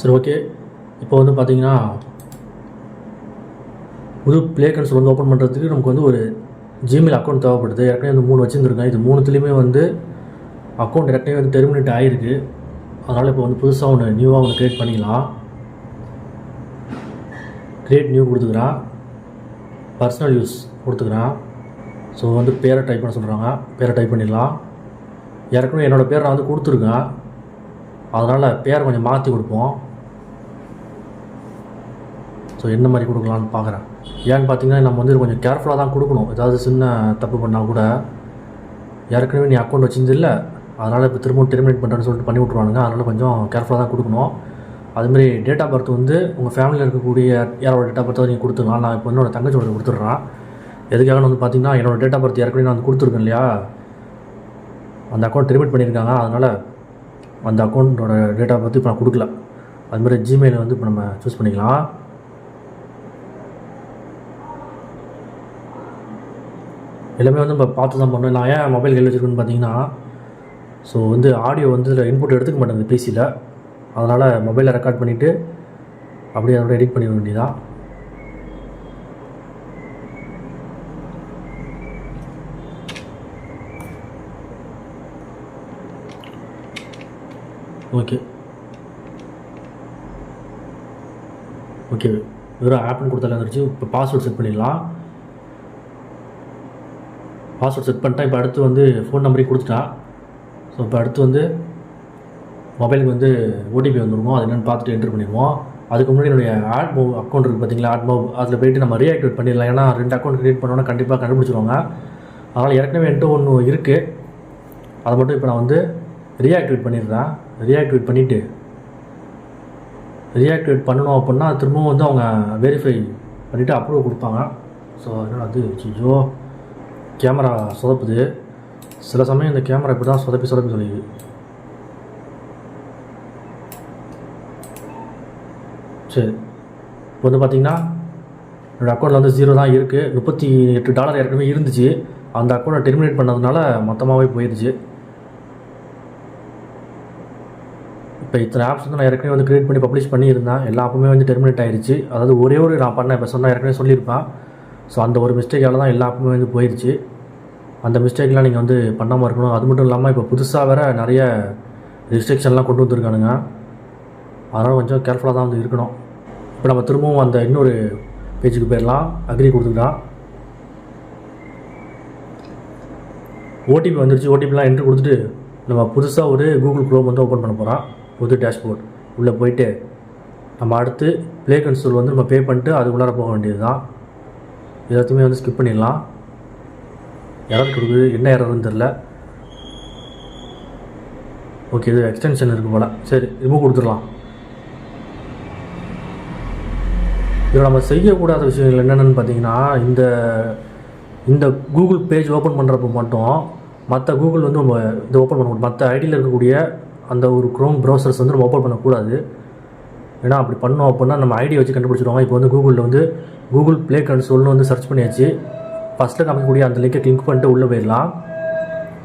சரி ஓகே இப்போ வந்து பார்த்தீங்கன்னா புது ப்ளே கன்சோல் வந்து ஓப்பன் பண்ணுறதுக்கு நமக்கு வந்து ஒரு ஜிமெயில் அக்கௌண்ட் தேவைப்படுது. ஏற்கனவே வந்து மூணு வச்சுருந்துருக்கேன். இது மூணுத்துலேயுமே வந்து அக்கௌண்ட் ஏற்கனவே வந்து டெர்மினேட் ஆகிருக்கு அதனால் இப்போ வந்து புதுசாக ஒன்று நியூவாக ஒன்று க்ரியேட் பண்ணிக்கலாம். க்ரியேட் நியூ கொடுத்துக்கிறான். பர்சனல் யூஸ் கொடுத்துக்கிறான். ஸோ வந்து பேரை டைப் பண்ண சொல்கிறாங்க பேரை டைப் பண்ணிடலாம். ஏற்கனவே என்னோடய பேர் நான் வந்து கொடுத்துருக்கேன். அதனால் பேரை கொஞ்சம் மாற்றி கொடுப்போம். ஸோ என்ன மாதிரி கொடுக்கலான்னு பார்க்குறேன். ஏன்னு பார்த்தீங்கன்னா நம்ம வந்து கொஞ்சம் கேர்ஃபுல்லாக தான் கொடுக்கணும். ஏதாவது சின்ன தப்பு பண்ணால் கூட ஏற்கனவே நீ அக்கௌண்ட் வச்சிருந்தில்ல அதனால் இப்போ திரும்பவும் டெர்மினேட் பண்ணுறேன்னு சொல்லிட்டு பண்ணி விட்ருவானுங்க அதனால் கொஞ்சம் கேர்ஃபுல்லாக தான் கொடுக்கணும். அதுமாரி டேட் ஆஃப் பர்த் வந்து உங்கள் ஃபேமிலியில் இருக்கக்கூடிய யாரோட டேட் ஆஃப் பர்த்தை நீங்கள் கொடுத்துக்கலாம். நான் இப்போ என்னோடய தங்கச்சியோட கொடுத்துட்றேன். எதுக்காக வந்து பார்த்தீங்கன்னா என்னோட டேட் ஆஃப் பர்த் ஏற்கனவே நான் வந்து கொடுத்துருக்கேன் இல்லையா? அந்த அக்கௌண்ட் டெர்மினேட் பண்ணியிருக்காங்க. அதனால் அந்த அக்கௌண்ட்டோட டேட் ஆஃப் பர்த் இப்போ நான் கொடுக்கல. அதுமாதிரி ஜிமெயில் வந்து இப்போ நம்ம சூஸ் பண்ணிக்கலாம். எல்லாமே வந்து நம்ம பார்த்து தான் பண்ணணும். நான் ஏன் மொபைல் கையில் வச்சுருக்கேன்னு பார்த்தீங்கன்னா ஸோ வந்து ஆடியோ வந்து இதில் இன்புட் எடுத்துக்க மாட்டேங்குது பேசியில் அதனால் மொபைலில் ரெக்கார்ட் பண்ணிவிட்டு அப்படியே அதோட எடிட் பண்ணிட வேண்டியதான் ஓகே ஓகே வெறும் ஆப்னு கொடுத்தாலே வந்துருச்சு. இப்போ பாஸ்வேர்ட் செட் பண்ணிடலாம். பாஸ்வேர்ட் செட் பண்ணிட்டேன் இப்போ அடுத்து வந்து ஃபோன் நம்பரையும் கொடுத்துட்டான் ஸோ இப்போ அடுத்து வந்து மொபைலுக்கு வந்து ஓடிபி வந்துருவோம் அது என்னென்னு பார்த்துட்டு என்ட்ரு பண்ணிடுவோம். அதுக்கு முன்னாடி என்னுடைய ஆட் மூவ் அக்கௌண்ட் இருக்குது பார்த்தீங்களா ஆட் மூவ் அதில் போயிட்டு நம்ம ரீஆக்டிவேட் பண்ணிடலாம். ஏன்னா ரெண்டு அக்கௌண்ட் க்ரியேட் பண்ணோன்னா கண்டிப்பாக கண்டுபிடிச்சிருவாங்க. அதனால் ஏற்கனவே என்கிட்ட ஒன்று இருக்குது அதை மட்டும் இப்போ நான் வந்து ரீஆக்டிவேட் பண்ணிடுறேன். ரீஆக்டிவேட் பண்ணிவிட்டு ரீஆக்டிவேட் பண்ணணும் அப்படின்னா திரும்பவும் வந்து அவங்க வெரிஃபை பண்ணிவிட்டு அப்ரூவ் கொடுப்பாங்க. ஸோ அதனால் அது ஜோ கேமரா சொதப்புது. சில சமயம் இந்த கேமரா இப்படி தான் சொதப்பி சொதப்பி சொல்லிடுது சரி. இப்போ வந்து பார்த்தீங்கன்னா என்னோடய அக்கௌண்ட்டில் வந்து ஜீரோ தான் இருக்குது முப்பத்தி எட்டு டாலர் ஏற்கனவே இருந்துச்சு. அந்த அக்கௌண்ட்டை டெர்மினேட் பண்ணதுனால மொத்தமாகவே போயிடுச்சு இப்போ இத்தனை ஆப்ஸ் வந்து நான் ஏற்கனவே வந்து க்ரியேட் பண்ணி பப்ளிஷ் பண்ணியிருந்தேன். எல்லா ஆப்புமே வந்து டெர்மினேட் ஆயிருச்சு. அதாவது ஒரே ஒரு நான் பண்ணேன். இப்போ சொன்னால் ஏற்கனவே சொல்லியிருப்பேன். ஸோ அந்த ஒரு மிஸ்டேக்கால் தான் எல்லா ஆப்புமே வந்து போயிடுச்சு அந்த மிஸ்டேக்லாம் நீங்கள் வந்து பண்ணாமல் இருக்கணும். அது மட்டும் இல்லாமல் இப்போ புதுசாக வேறு நிறைய ரெஸ்ட்ரிக்ஷன்லாம் கொண்டு வந்திருக்கானுங்க. அதனால் கொஞ்சம் கேர்ஃபுல்லாக தான் வந்து இருக்கணும். இப்போ நம்ம திரும்பவும் அந்த இன்னொரு பேஜுக்கு போயிடலாம். அக்ரி கொடுத்துக்கலாம் ஓடிபி வந்துருச்சு. ஓடிபிலாம் என்ட்ரு கொடுத்துட்டு நம்ம புதுசாக ஒரு கூகுள் க்ரோம் வந்து ஓப்பன் பண்ண போகிறோம் புது டேஷ்போர்ட் உள்ளே போயிட்டு நம்ம அடுத்து ப்ளே கன்சோல் வந்து நம்ம பே பண்ணிட்டு அதுக்குள்ளார போக வேண்டியது தான் எல்லாத்தையுமே வந்து ஸ்கிப் பண்ணிடலாம். எரர் கொடுக்குது? என்ன எரர்னு தெரில ஓகே இது எக்ஸ்டென்ஷன் இருக்குது போல். சரி ரிமூவ் கொடுத்துடலாம். இதில் நம்ம செய்யக்கூடாத விஷயங்கள் என்னென்னு பார்த்தீங்கன்னா இந்த இந்த கூகுள் பேஜ் ஓப்பன் பண்ணுறப்ப மட்டும் மற்ற கூகுள் வந்து நம்ம இது ஓப்பன் பண்ண மற்ற ஐடியில் இருக்கக்கூடிய அந்த ஒரு க்ரோம் ப்ரௌசர்ஸ் வந்து நம்ம ஓப்பன் பண்ணக்கூடாது. ஏன்னா அப்படி பண்ணோம் அப்படின்னா நம்ம ஐடியை வச்சு கண்டுபிடிச்சிடுவாங்க. இப்போ வந்து கூகுளில் வந்து கூகுள் ப்ளே கன்சோல்னு வந்து சர்ச் பண்ணியாச்சு. ஃபஸ்ட்டில் காமிக்கக்கூடிய அந்த லிங்கை கிளிக் பண்ணிட்டு உள்ளே போயிடலாம்.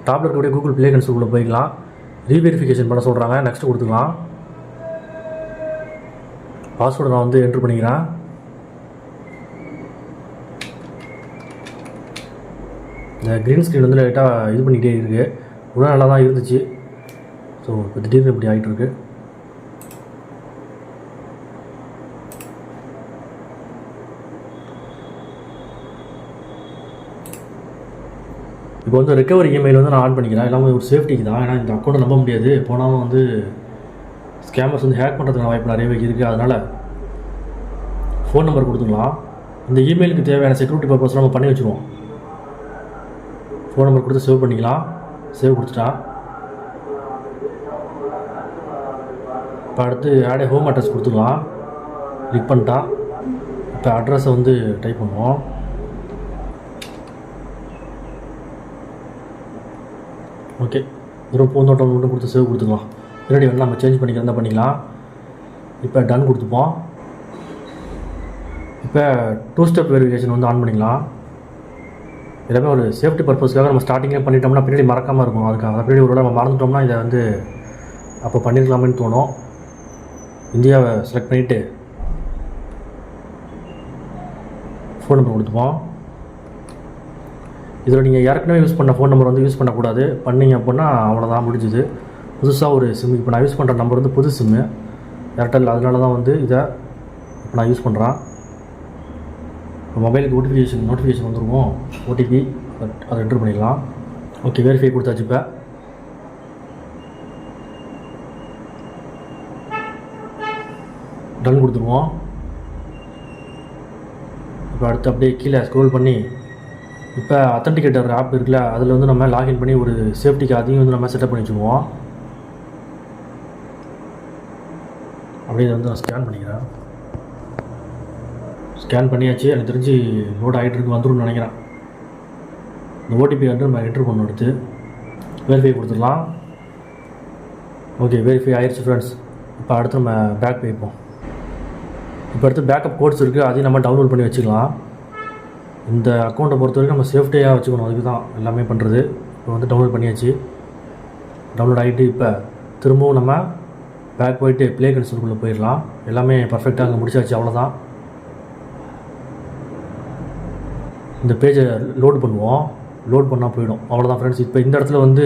டாப்பில் இருக்கக்கூடிய கூகுள் ப்ளே கன்சோல் உள்ளே போயிடலாம். ரீவெரிஃபிகேஷன் பண்ண சொல்கிறாங்க நெக்ஸ்ட் கொடுத்துக்கலாம். பாஸ்வேர்டு நான் வந்து என்ட்ரு பண்ணிக்கிறேன். இந்த க்ரீன் ஸ்க்ரீன் வந்து லைட்டாக இது பண்ணிக்கிட்டே இருக்குது உடனே நல்லா தான் இருந்துச்சு. ஸோ இப்போ திடீர்னு இப்படி ஆகிட்டுருக்கு இருக்கு இப்போ வந்து ரெக்கவரி இமெயில் வந்து நான் ஆன் பண்ணிக்கிறேன். எல்லாமே ஒரு சேஃப்டிக்கு தான். ஏன்னா இந்த அக்கௌண்ட்டை நம்ப முடியாது. போனாலும் வந்து ஸ்கேமர்ஸ் வந்து ஹேக் பண்ணுறதுக்கான வாய்ப்பு நிறையவே இருக்குது அதனால் ஃபோன் நம்பர் கொடுத்துக்கலாம் இந்த இமெயிலுக்கு தேவையான செக்யூரிட்டி பர்பஸ் நம்ம பண்ணி வச்சுருவோம். ஃபோன் நம்பர் கொடுத்து சேவ் பண்ணிக்கலாம். சேவ் கொடுத்துட்டா. இப்போ அடுத்து ஆடே ஹோம் அட்ரஸ் கொடுத்துக்கலாம் கிளிக் பண்ணிட்டா. இப்போ அட்ரஸை வந்து டைப் பண்ணுவோம். ஓகே வெறும் பூந்தோட்டம் மட்டும் கொடுத்து சேவ் கொடுத்துக்கலாம். பின்னாடி வேணும் நம்ம சேஞ்ச் பண்ணிக்கிறதா பண்ணிக்கலாம்? இப்போ டன் கொடுத்துப்போம். இப்போ டூ ஸ்டெப் வெரிஃபிகேஷன் வந்து ஆன் பண்ணிக்கலாம். எல்லாமே ஒரு சேஃப்டி பர்பஸ்க்காக நம்ம ஸ்டார்டிங்கே பண்ணிட்டோம்னா பின்னாடி மறக்காமல் இருக்கும். அதுக்காக பின்னாடி ஒரு வேளை நம்ம மறந்துட்டோம்னா இதை வந்து அப்போ பண்ணியிருக்கலாமேன்னு தோணும். இந்தியாவை செலக்ட் பண்ணிவிட்டு ஃபோன் நம்பர் கொடுத்துப்போம். இதில் நீங்கள் ஏற்கனவே யூஸ் பண்ண ஃபோன் நம்பர் வந்து யூஸ் பண்ணக்கூடாது. பண்ணீங்க அப்படின்னா அவ்வளோதான் முடிஞ்சுது. புதுசாக ஒரு சிம் இப்போ நான் யூஸ் பண்ணுற நம்பர் வந்து புது சிம்மு ஏர்டெல் அதனால தான் வந்து இதை இப்போ நான் யூஸ் பண்ணுறேன். மொபைலுக்கு நோட்டிஃபிகேஷன் நோட்டிஃபிகேஷன் வந்துருவோம் ஓடிபி அதை என்ட்ரு பண்ணிக்கலாம் ஓகே வெரிஃபை கொடுத்தாச்சு இப்போ. டன் கொடுத்துருவோம். இப்போ அடுத்து அப்படியே கீழே ஸ்க்ரோல் பண்ணி இப்போ அத்தன்டிகேட்டர் ஆப் இருக்குல்ல அதில் வந்து நம்ம லாகின் பண்ணி ஒரு சேஃப்டிக்கு அதையும் வந்து நம்ம செட்டப் பண்ணி வச்சுக்குவோம் அப்படியே வந்து நான் ஸ்கேன் பண்ணிக்கிறேன். ஸ்கேன் பண்ணியாச்சு எனக்கு தெரிஞ்சு லோட் ஆகிட்டு இருக்கு வந்துரும்னு நினைக்கிறேன். இந்த ஓடிபி வந்து நம்ம என்ட்ரு பண்ண எடுத்து வெரிஃபை கொடுத்துடலாம். ஓகே வெரிஃபை ஆயிடுச்சு ஃப்ரெண்ட்ஸ் இப்போ அடுத்து நம்ம பேக் போய்ப்போம் இப்போ அடுத்து பேக்கப் கோட்ஸ் இருக்குது அதையும் நம்ம டவுன்லோட் பண்ணி வச்சுக்கலாம். இந்த அக்கௌண்ட்டை பொறுத்த வரைக்கும் நம்ம சேஃப்டியாக வச்சுக்கணும். அதுக்கு தான் எல்லாமே பண்ணுறது இப்போ வந்து டவுன்லோட் பண்ணியாச்சு. டவுன்லோட் ஆகிட்டு இப்போ திரும்பவும் நம்ம பேக் போயிட்டு ப்ளே கன்சோலுக்குள்ளே போயிடலாம். எல்லாமே பர்ஃபெக்டாக அங்கே முடிச்சாச்சு. அவ்வளோதான் இந்த பேஜை லோட் பண்ணுவோம். லோட் பண்ணால் போயிடும். அவ்வளோதான் ஃப்ரெண்ட்ஸ் இப்போ இந்த இடத்துல வந்து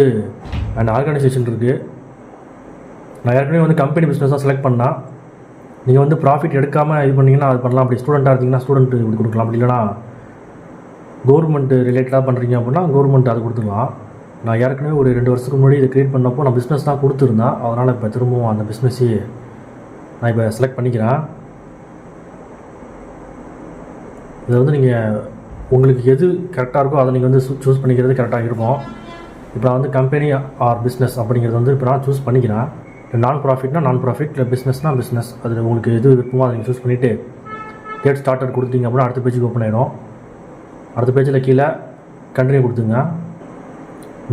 அண்ட் ஆர்கனைசேஷன் இருக்குது நான் ஏற்கனவே வந்து கம்பெனி பிஸ்னஸ் தான் செலக்ட் பண்ணேன். நீங்கள் வந்து ப்ராஃபிட் எடுக்காமல் இது பண்ணிங்கன்னா அது பண்ணலாம். அப்படி ஸ்டூடெண்ட்டாக இருந்தீங்கன்னா ஸ்டூடெண்ட் இப்படி கொடுக்கலாம். அப்படி இல்லைனா கவர்மெண்ட்டு ரிலேட்டடாக பண்ணுறீங்க அப்படின்னா கவர்மெண்ட் அது கொடுத்துக்கலாம். நான் ஏற்கனவே ஒரு ரெண்டு வருஷத்துக்கு முன்னாடி இதை க்ரியேட் பண்ணப்போ நான் பிஸ்னஸ் தான் கொடுத்துருந்தேன். அதனால் இப்போ திரும்பவும் அந்த பிஸ்னஸையே நான் இப்போ செலக்ட் பண்ணிக்கிறேன். இதை வந்து நீங்கள் உங்களுக்கு எது கரெக்டாக இருக்கோ அதை நீங்கள் வந்து சூஸ் பண்ணிக்கிறது கரெக்டாக இருக்கும். இப்போ நான் வந்து கம்பெனி ஆர் பிஸ்னஸ் அப்படிங்கிறது வந்து இப்போ நான் சூஸ் பண்ணிக்கிறேன். நான் ப்ராஃபிட்னா நான் ப்ராஃபிட் இல்லை பிஸ்னஸ்னா பிஸ்னஸ் அதில் உங்களுக்கு எது விருப்பமோ அதை நீங்கள் சூஸ் பண்ணிவிட்டு கேட் ஸ்டார்டர் கொடுத்தீங்க அப்படின்னா அடுத்த பேஜுக்கு ஓப்பன் ஆகிடும் அடுத்த பேஜில் கீழே கண்டினியூ கொடுத்துங்க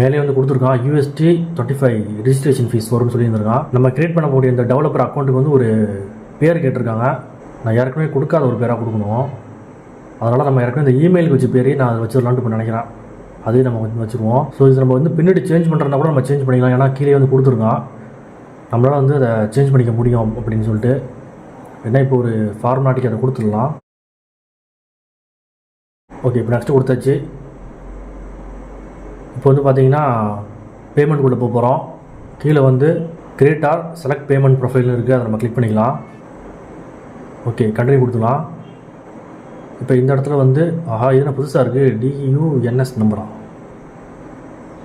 மேலே வந்து கொடுத்துருக்கான். USD twenty five registration fees வரும்னு சொல்லியிருந்திருக்கான். நம்ம கிரியேட் பண்ணக்கூடிய இந்த டெவலப்பர் அக்கௌண்ட்டுக்கு வந்து ஒரு பேர் கேட்டிருக்காங்க. நான் ஏற்கனவே கொடுக்காத ஒரு பேராக கொடுக்கணும். அதனால் நம்ம ஏற்கனவே இந்த இமெயிலுக்கு வச்ச பேரையும் நான் அதை வச்சிடலான்ட்டு இப்போ நினைக்கிறேன். அதையும் நம்ம வந்து வச்சுருவோம் ஸோ இது நம்ம வந்து பின்னாடி சேஞ்ச் பண்ணுறதுனா கூட நம்ம சேஞ்ச் பண்ணிக்கலாம். ஏன்னா கீழே வந்து கொடுத்துருக்கான். நம்மளால் வந்து அதை சேஞ்ச் பண்ணிக்க முடியும் அப்படின்னு சொல்லிட்டு. ஏன்னா இப்போ ஒரு ஃபார்மாட்டிக்கு அதை கொடுத்துடலாம். ஓகே இப்போ நெக்ஸ்ட்டு கொடுத்தாச்சு. இப்போ வந்து பார்த்தீங்கன்னா பேமெண்ட்குள்ளே போக போகிறோம் கீழே வந்து கிரியேட் ஆர் செலக்ட் பேமெண்ட் ப்ரொஃபைல்னு இருக்குது அதை நம்ம கிளிக் பண்ணிக்கலாம். ஓகே கண்டினியூ கொடுத்துக்கலாம் இப்போ இந்த இடத்துல வந்து ஆஹா இது என்ன புதுசாக இருக்குது டியூஎன்எஸ் நம்பரா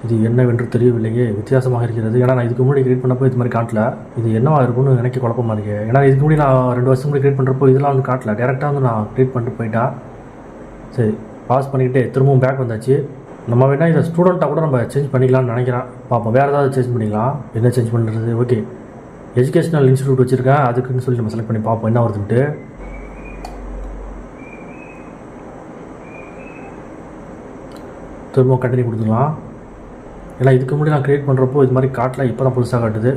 இது என்னவென்று தெரியவில்லையே. வித்தியாசமாக இருக்கிறது. ஏன்னா நான் இதுக்கு முன்னாடி கிரியேட் பண்ணப்போ இது மாதிரி காட்டல. இது என்னவாக இருக்கும்னு எனக்கு குழப்பமா இருக்கு. ஏன்னா இதுக்கு முன்னாடி நான் ரெண்டு வருஷம் முன்னாடி கிரியேட் பண்ணுறப்போ இதெல்லாம் வந்து காட்டல. டேரெக்டாக வந்து நான் கிரியேட் பண்ணிட்டு போயிட்டேன் சரி. பாஸ் பண்ணிக்கிட்டு திரும்பவும் பேக் வந்தாச்சு. நம்ம வேணால் இதை ஸ்டூடெண்ட்டாக கூட நம்ம சேஞ்ச் பண்ணிக்கலாம்னு நினைக்கிறேன். பார்ப்போம் வேறு ஏதாவது சேஞ்ச் பண்ணிக்கலாம் என்ன சேஞ்ச் பண்ணுறது ஓகே எஜுகேஷ்னல் இன்ஸ்டியூட் வச்சுருக்கேன் அதுக்குன்னு சொல்லி நம்ம செலக்ட் பண்ணி பார்ப்போம் என்ன வருதுன்ட்டு. திரும்ப கண்டினியூ கொடுத்துக்கலாம் ஏன்னா இதுக்கு முன்னாடி நான் க்ரியேட் பண்ணுறப்போ இது மாதிரி காட்டல இப்போ தான் புதுசாக காட்டுது.